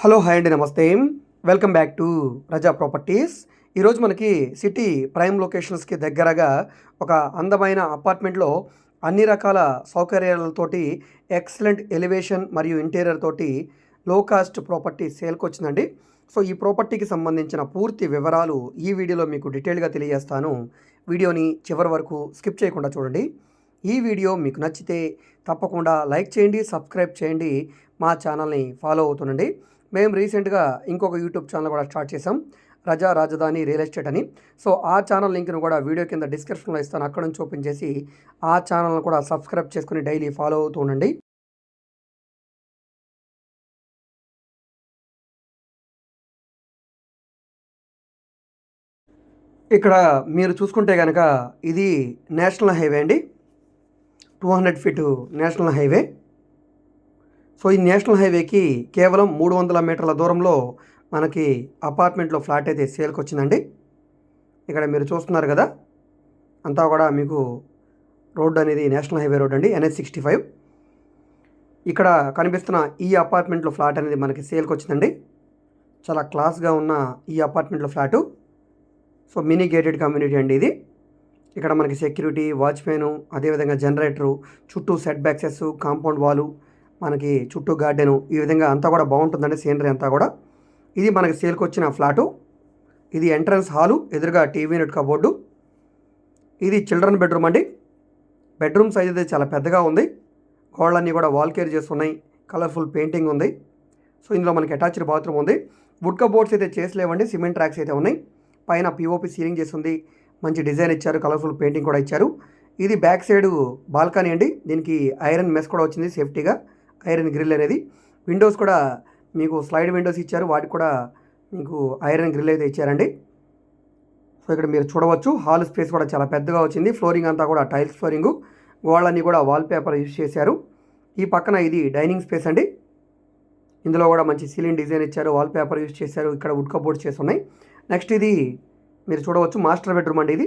Hello hi అండి నమస్తే. Welcome back to Praja properties. ఈరోజు మనకి సిటీ ప్రైమ్ లొకేషన్స్కి దగ్గరగా ఒక అందమైన అపార్ట్మెంట్లో అన్ని రకాల సౌకర్యాలతోటి ఎక్సలెంట్ ఎలివేషన్ మరియు ఇంటీరియర్ తోటి లో కాస్ట్ ప్రాపర్టీ సేల్కి వచ్చిందండి. సో ఈ ప్రాపర్టీకి సంబంధించిన పూర్తి వివరాలు ఈ వీడియోలో మీకు డీటెయిల్గా తెలియజేస్తాను. వీడియోని చివరి వరకు స్కిప్ చేయకుండా చూడండి. ఈ వీడియో మీకు నచ్చితే తప్పకుండా లైక్ చేయండి సబ్స్క్రైబ్ చేయండి మా ఛానల్ని ఫాలో అవుతుండండి. మేము రీసెంట్గా ఇంకొక యూట్యూబ్ ఛానల్ కూడా స్టార్ట్ చేసాం రజా రాజధాని రియల్ ఎస్టేట్ అని. సో ఆ ఛానల్ లింక్ను కూడా వీడియో కింద డిస్క్రిప్షన్లో ఇస్తాను అక్కడ నుంచి ఓపెన్ చేసి ఆ ఛానల్ని కూడా సబ్స్క్రైబ్ చేసుకుని డైలీ ఫాలో అవుతూ ఉండండి. ఇక్కడ మీరు చూసుకుంటే కనుక ఇది నేషనల్ హైవే అండి. Two hundred feet national highway. So ఈ నేషనల్ హైవేకి కేవలం మూడు వందల మీటర్ల దూరంలో మనకి అపార్ట్మెంట్లో ఫ్లాట్ అయితే సేల్కి వచ్చిందండి. ఇక్కడ మీరు చూస్తున్నారు కదా అంతా కూడా మీకు రోడ్డు అనేది నేషనల్ హైవే రోడ్ అండి ఎన్హెచ్ సిక్స్టీ ఫైవ్. ఇక్కడ కనిపిస్తున్న ఈ అపార్ట్మెంట్లో ఫ్లాట్ అనేది మనకి సేల్కి వచ్చిందండి. చాలా క్లాస్గా ఉన్న ఈ అపార్ట్మెంట్లో flat. So mini gated community అండి ఇది. ఇక్కడ మనకి సెక్యూరిటీ వాచ్మెన్ అదేవిధంగా జనరేటరు చుట్టూ సెట్ బ్యాక్సెస్ కాంపౌండ్ వాలు మనకి చుట్టూ గార్డెను ఈ విధంగా అంతా కూడా బాగుంటుందండి సీనరీ అంతా కూడా. ఇది మనకి సేల్కి వచ్చిన ఫ్లాటు. ఇది ఎంట్రన్స్ హాలు ఎదురుగా టీవీ నెట్ కబోర్డు. ఇది చిల్డ్రన్ బెడ్రూమ్ అండి. బెడ్రూమ్ సైజ్ అయితే చాలా పెద్దగా ఉంది. గోడలన్నీ కూడా వాల్ కేర్ చేస్తున్నాయి. కలర్ఫుల్ పెయింటింగ్ ఉంది. సో ఇందులో మనకి అటాచ్డ్ బాత్రూమ్ ఉంది. వుడ్ కబోర్డ్స్ అయితే చేసలేవండి సిమెంట్ ట్రాక్స్ అయితే ఉన్నాయి. పైన పిఓపి సీలింగ్ చేసి ఉంది మంచి డిజైన్ ఇచ్చారు కలర్ఫుల్ పెయింటింగ్ కూడా ఇచ్చారు. ఇది బ్యాక్ సైడ్ బాల్కనీ అండి. దీనికి ఐరన్ మెస్ కూడా వచ్చింది సేఫ్టీగా. ఐరన్ గ్రిల్ అనేది విండోస్ కూడా మీకు స్లైడ్ విండోస్ ఇచ్చారు. వాటికి కూడా మీకు ఐరన్ గ్రిల్ అయితే ఇచ్చారండి. సో ఇక్కడ మీరు చూడవచ్చు. హాల్ స్పేస్ కూడా చాలా పెద్దగా వచ్చింది. ఫ్లోరింగ్ అంతా కూడా టైల్స్ ఫ్లోరింగ్. గోళ్ళన్నీ కూడా వాల్ పేపర్ యూజ్ చేశారు. ఈ పక్కన ఇది డైనింగ్ స్పేస్ అండి. ఇందులో కూడా మంచి సీలింగ్ డిజైన్ ఇచ్చారు. వాల్ పేపర్ యూజ్ చేశారు. ఇక్కడ వుడ్ కబోర్డ్స్ చేసి ఉన్నాయి. నెక్స్ట్ ఇది మీరు చూడవచ్చు. మాస్టర్ బెడ్రూమ్ అండి ఇది.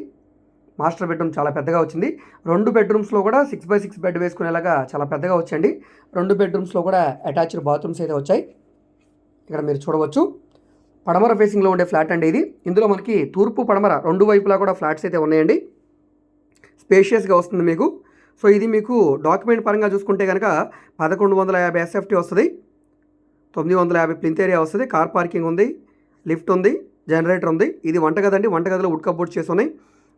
మాస్టర్ బెడ్రూమ్ చాలా పెద్దగా వచ్చింది. రెండు బెడ్రూమ్స్లో కూడా సిక్స్ బై సిక్స్ బెడ్ వేసుకునేలాగా చాలా పెద్దగా వచ్చండి రెండు బెడ్రూమ్స్లో కూడా అటాచ్డ్ బాత్రూమ్స్ అయితే వచ్చాయి. ఇక్కడ మీరు చూడవచ్చు. పడమర ఫేసింగ్లో ఉండే ఫ్లాట్ అండి ఇది. ఇందులో మనకి తూర్పు పడమర రెండు వైపులా కూడా ఫ్లాట్స్ అయితే ఉన్నాయండి. స్పేషియస్గా వస్తుంది మీకు. సో ఇది మీకు డాక్యుమెంట్ పరంగా చూసుకుంటే కనుక పదకొండు వందల యాభై ఎస్ఎఫ్టీ వస్తుంది. తొమ్మిది వందల యాభై ప్లింత్ ఏరియా వస్తుంది. కార్ పార్కింగ్ ఉంది. లిఫ్ట్ ఉంది. జనరేటర్ ఉంది. ఇది వంటగది అండి. వంటగదిలో వుడ్ కబోర్డ్ చేసి ఉన్నాయి.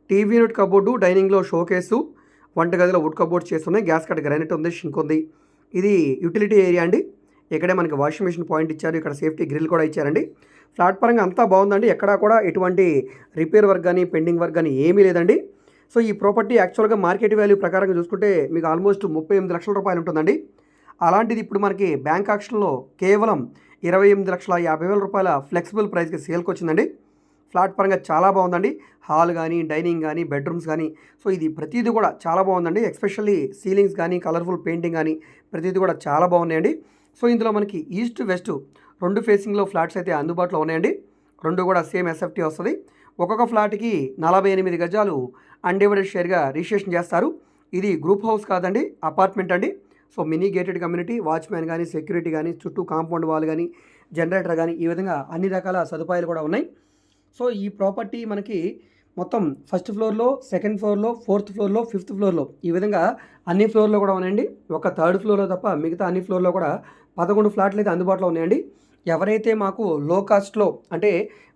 టీవీ యూనిట్ కబోర్డు డైనింగ్లో షో కేసు వంటగదిలో వుడ్ కబోర్డ్ చేస్తున్నాయి. గ్యాస్ కట్ గ్రానైట్ ఉంది షింక్ ఉంది. ఇది యూటిలిటీ ఏరియా అండి. ఇక్కడే మనకి వాషింగ్ మిషన్ పాయింట్ ఇచ్చారు. ఇక్కడ సేఫ్టీ గ్రిల్ కూడా ఇచ్చారండి. ఫ్లాట్ పరంగా అంతా బాగుందండి. ఎక్కడా కూడా ఎటువంటి రిపేర్ వర్క్ కానీ పెండింగ్ వర్క్ కానీ ఏమీ లేదండి. సో ఈ ప్రాపర్టీ యాక్చువల్గా మార్కెట్ వాల్యూ ప్రకారంగా చూసుకుంటే మీకు ఆల్మోస్ట్ ముప్పై ఎనిమిది లక్షల రూపాయలు ఉంటుందండి. అలాంటిది ఇప్పుడు మనకి బ్యాంక్ ఆక్షన్లో కేవలం ఇరవై ఎనిమిది లక్షల యాభై వేల రూపాయల ఫ్లెక్సిబుల్ ప్రైస్కి సేల్కి వచ్చిందండి. ఫ్లాట్ పరంగా చాలా బాగుందండి. హాల్ కానీ డైనింగ్ కానీ బెడ్రూమ్స్ కానీ సో ఇది ప్రతిదీ కూడా చాలా బాగుందండి. ఎస్పెషల్లీ సీలింగ్స్ కానీ కలర్ఫుల్ పెయింటింగ్ కానీ ప్రతిదీ కూడా చాలా బాగున్నాయండి. సో ఇందులో మనకి ఈస్ట్ వెస్ట్ రెండు ఫేసింగ్లో ఫ్లాట్స్ అయితే అందుబాటులో ఉన్నాయండి. రెండు కూడా సేమ్ ఎస్ఎఫ్టీ వస్తుంది. ఒక్కొక్క ఫ్లాట్కి నలభై ఎనిమిది గజాలు అన్డివైడెడ్ షేర్గా రిజిస్ట్రేషన్ చేస్తారు. ఇది గ్రూప్ హౌస్ కాదండి అపార్ట్మెంట్ అండి. So mini gated community watchman కానీ సెక్యూరిటీ కానీ చుట్టూ కాంపౌండ్ వాల్ కానీ జనరేటర్ కానీ ఈ విధంగా అన్ని రకాల సదుపాయాలు కూడా ఉన్నాయి. సో ఈ ప్రాపర్టీ మనకి మొత్తం ఫస్ట్ ఫ్లోర్లో సెకండ్ ఫ్లోర్లో ఫోర్త్ ఫ్లోర్లో ఫిఫ్త్ ఫ్లోర్లో ఈ విధంగా అన్ని ఫ్లోర్లో కూడా ఉన్నాయండి. ఒక థర్డ్ ఫ్లోర్లో తప్ప మిగతా అన్ని ఫ్లోర్లో కూడా పదకొండు ఫ్లాట్లు అయితే అందుబాటులో ఉన్నాయండి. ఎవరైతే మాకు లో కాస్ట్లో అంటే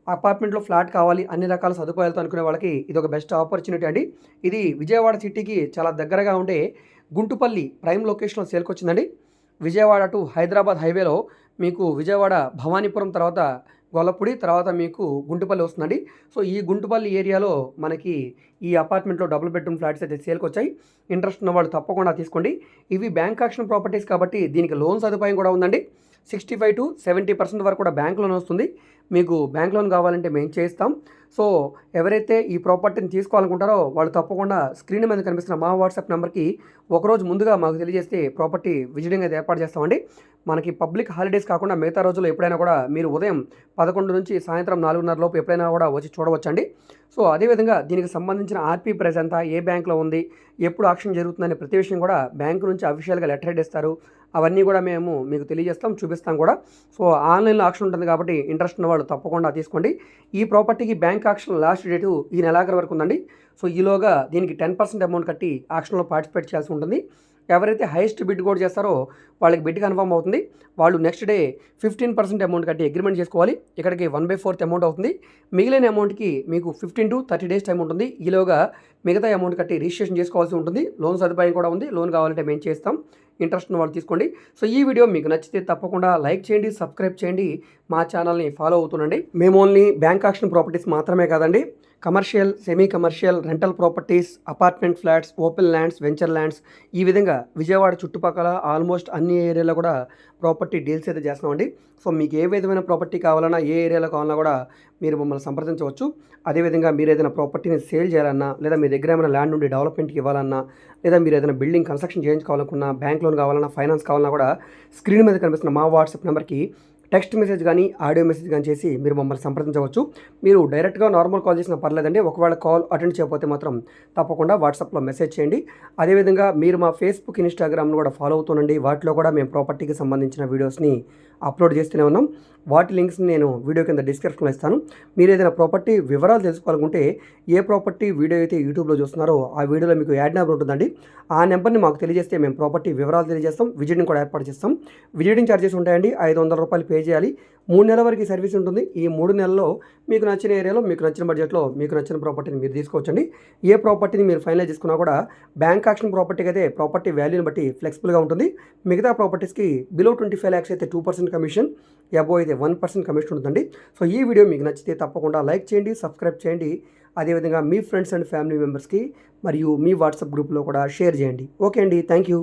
అపార్ట్మెంట్లో ఫ్లాట్ కావాలి అన్ని రకాల సదుపాయాలతో అనుకునే వాళ్ళకి ఇది ఒక బెస్ట్ ఆపర్చునిటీ అండి. ఇది విజయవాడ సిటీకి చాలా దగ్గరగా ఉండే గుంటుపల్లి ప్రైమ్ లొకేషన్లో సేల్కొచ్చిందండి విజయవాడ టు హైదరాబాద్ హైవేలో మీకు విజయవాడ భవానీపురం తర్వాత గొల్లపూడి తర్వాత మీకు గుంటుపల్లి వస్తుందండి. సో ఈ గుంటుపల్లి ఏరియాలో మనకి ఈ అపార్ట్మెంట్లో డబుల్ బెడ్రూమ్ ఫ్లాట్స్ అయితే సేల్కి వచ్చాయి. ఇంట్రెస్ట్ ఉన్న వాళ్ళు తప్పకుండా తీసుకోండి. ఇవి బ్యాంక్ ఆక్షన్ ప్రాపర్టీస్ కాబట్టి దీనికి లోన్ సదుపాయం కూడా ఉందండి. Sixty five to seventy percent వరకు కూడా బ్యాంక్ లోన్ వస్తుంది. మీకు బ్యాంక్ లోన్ కావాలంటే మేము చేస్తాం సో ఎవరైతే ఈ ప్రాపర్టీని తీసుకోవాలనుకుంటారో వాళ్ళు తప్పకుండా స్క్రీన్ మీద కనిపిస్తున్న మా వాట్సాప్ నెంబర్కి ఒకరోజు ముందుగా మాకు తెలియజేస్తే ప్రాపర్టీ విజిటింగ్ అయితే ఏర్పాటు చేస్తామండి. మనకి పబ్లిక్ హాలిడేస్ కాకుండా మిగతా రోజుల్లో ఎప్పుడైనా కూడా మీరు ఉదయం పదకొండు నుంచి సాయంత్రం నాలుగున్నర లోపు ఎప్పుడైనా కూడా వచ్చి చూడవచ్చండి. సో అదేవిధంగా దీనికి సంబంధించిన ఆర్పీ ప్రైస్ ఎంత ఏ బ్యాంక్లో ఉంది ఎప్పుడు ఆక్షన్ జరుగుతుందనే ప్రతి విషయం కూడా బ్యాంకు నుంచి అఫీషియల్గా లెటర్ హెడ్ ఇస్తారు. అవన్నీ కూడా మేము మీకు తెలియజేస్తాం చూపిస్తాం కూడా. సో ఆన్లైన్లో ఆక్షన్ ఉంటుంది కాబట్టి ఇంట్రెస్ట్ ఉన్న వాళ్ళు తప్పకుండా తీసుకోండి. ఈ ప్రాపర్టీకి బ్యాంక్ ఆక్షన్ లాస్ట్ డేటు ఈ నెలాఖరు వరకు ఉందండి. సో ఈలోగా దీనికి టెన్ పర్సెంట్ అమౌంట్ కట్టి ఆక్షన్లో పార్టిసిపేట్ చేయాల్సి ఉంటుంది. ఎవరైతే హైయెస్ట్ బిడ్ కూడా చేస్తారో వాళ్ళకి బిడ్ కన్ఫర్మ్ అవుతుంది. వాళ్ళు next day fifteen percent amount కట్టి అగ్రిమెంట్ చేసుకోవాలి. ఇక్కడికి వన్ బై ఫోర్త్ అమౌంట్ అవుతుంది. మిగిలిన అమౌంట్కి మీకు fifteen to thirty days time ఉంటుంది. ఈలోగా మిగతా అమౌంట్ కట్టి రిజిస్ట్రేషన్ చేసుకోవాల్సి ఉంటుంది. లోన్ సదుపాయం కూడా ఉంది. లోన్ కావాలంటే మేము చేస్తాం. ఇంట్రెస్ట్ ఉన్న వాళ్ళు తీసుకోండి. సో ఈ వీడియో మీకు నచ్చితే తప్పకుండా లైక్ చేయండి సబ్స్క్రైబ్ చేయండి. మా ఛానల్ని ఫాలో అవుతుండండి. మేము ఓన్లీ బ్యాంక్ ఆక్షన్ ప్రాపర్టీస్ మాత్రమే కాదండి. Commercial semi commercial rental properties apartment flats open lands venture lands ఈ విధంగా విజయవాడ చుట్టుపక్కల ఆల్మోస్ట్ అన్ని ఏరియాలో కూడా ప్రాపర్టీ డీల్స్ అయితే చేస్తామండి సో మీకు ఏ విధమైన ప్రాపర్టీ కావాలన్నా ఏ ఏరియాలో కావాలన్నా కూడా మీరు మమ్మల్ని సంప్రదించవచ్చు. అదేవిధంగా మీరు ఏదైనా ప్రాపర్టీని సేల్ చేయాలన్నా లేదా మీ దగ్గర ఏమైనా ల్యాండ్ ఉండి డెవలప్మెంట్కి ఇవ్వాలన్నా లేదా మీరు ఏదైనా బిల్డింగ్ కన్స్ట్రక్షన్ చేయించుకోవాలనుకున్నా బ్యాంక్ లోన్ కావాలన్నా ఫైనాన్స్ కావాలన్నా కూడా స్క్రీన్ మీద కనిపిస్తున్న మా వాట్సాప్ నెంబర్కి టెక్స్ట్ మెసేజ్ కానీ ఆడియో మెసేజ్ కానీ చేసి మీరు మమ్మల్ని సంప్రదించవచ్చు. మీరు డైరెక్ట్గా నార్మల్ కాల్ చేసినా పర్లేదండి. ఒకవేళ కాల్ అటెండ్ చేయకపోతే మాత్రం తప్పకుండా వాట్సాప్లో మెసేజ్ చేయండి. అదేవిధంగా మీరు మా ఫేస్బుక్ ఇన్స్టాగ్రామ్ను కూడా ఫాలో అవుతుండండి వాటిలో కూడా మేము ప్రాపర్టీకి సంబంధించిన వీడియోస్ని అప్లోడ్ చేస్తూనే ఉన్నాం. వాటి లింక్స్ నేను వీడియో కింద డిస్క్రిప్షన్లో ఇస్తాను. మీరు ఏదైనా ప్రాపర్టీ వివరాలు తెలుసుకోవాలనుకుంటే ఏ ప్రాపర్టీ వీడియో అయితే యూట్యూబ్లో చూస్తున్నారో ఆ వీడియోలో మీకు యాడ్ నెంబర్ ఉంటుందండి. ఆ నెంబర్ని మాకు తెలియజేస్తే మేము ప్రాపర్టీ వివరాలు తెలియజేస్తాం విజిటింగ్ కూడా ఏర్పాటు చేస్తాం. విజిటింగ్ ఛార్జెస్ ఉంటాయండి ఐదు వందల రూపాయలు పే చేయాలి. మూడు నెలల వరకు సర్వీస్ ఉంటుంది. ఈ మూడు నెలల్లో మీకు నచ్చిన ఏరియాలో మీకు నచ్చిన బడ్జెట్లో మీకు నచ్చిన ప్రాపర్టీని మీరు తీసుకోవచ్చండి. ఏ ప్రాపర్టీని మీరు ఫైనలైజ్ చేసుకున్నా కూడా బ్యాంక్ యాక్షన్ ప్రాపర్టీకి అయితే ప్రాపర్టీ వాల్యూని బట్టి ఫ్లెక్సిబుల్గా ఉంటుంది. మిగతా ప్రాపర్టీస్కి బిలో ట్వంటీ ఫైవ్ ల్యాక్స్ అయితే టూ పర్సెంట్ కమిషన్. ఎబో అయితే వన్ పర్సెంట్ కమిషన్ ఉంటుందండి. సో ఈ వీడియో మీకు నచ్చితే తప్పకుండా లైక్ చేయండి సబ్స్క్రైబ్ చేయండి. అదేవిధంగా మీ ఫ్రెండ్స్ అండ్ ఫ్యామిలీ మెంబర్స్కి మరియు మీ వాట్సాప్ గ్రూప్లో కూడా షేర్ చేయండి. ఓకే అండి. Thank you